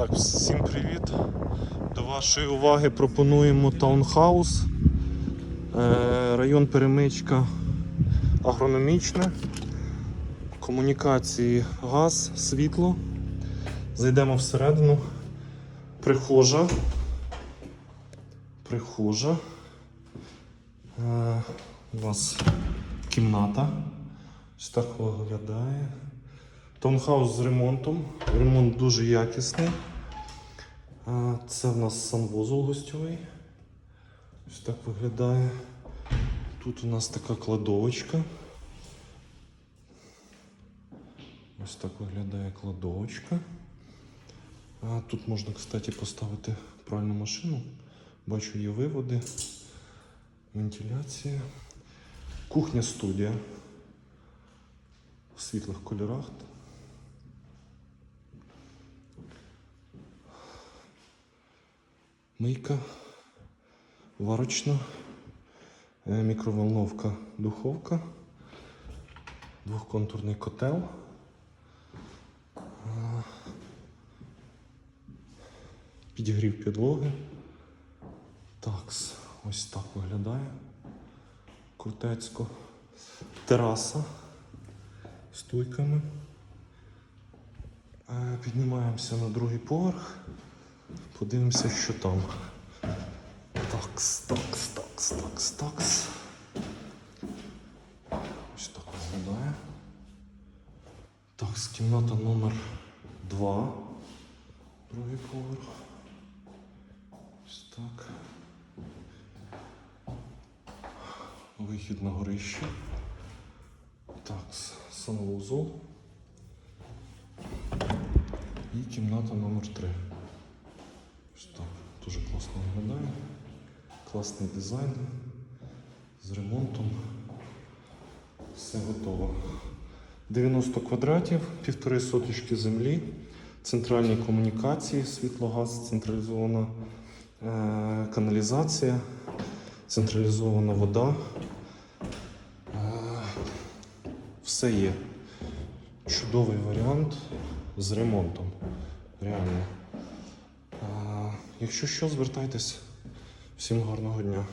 Так, всім привіт. До вашої уваги пропонуємо таунхаус. Е, Район перемичка агрономічне. Комунікації газ, світло. Зайдемо всередину. Прихожа. Прихожа. Е, У нас кімната. Ось так виглядає. Таунхаус з ремонтом. Ремонт дуже якісний. Це в нас санвузол гостьовий. Ось так виглядає. Тут у нас така кладовочка. Ось так виглядає кладовочка. А тут можна, кстати, поставити пральну машину. Бачу, є виводи, вентиляція. Кухня студія в світлих кольорах. Мийка, варочна, е, мікроволновка, духовка, двохконтурний котел. е, Підігрів підлоги. Такс, ось так виглядає. Крутецько. Тераса з стойками. Е, Піднімаємося на другий поверх. Подивимося, що там. Такс, такс, такс, такс, такс. Ось так виглядає. Такс, кімната номер 2. Другий поверх. Ось так. Вихід на горище. Такс, санвузол. І кімната номер 3. Так, дуже класно виглядає. Класний дизайн з ремонтом. Все готово. 90 квадратів, півтори соточки землі, центральні комунікації, світло-газ, централізована е- каналізація, централізована вода. Е- все є. Чудовий варіант з ремонтом. Реально. Якщо що, звертайтесь. Всім гарного дня.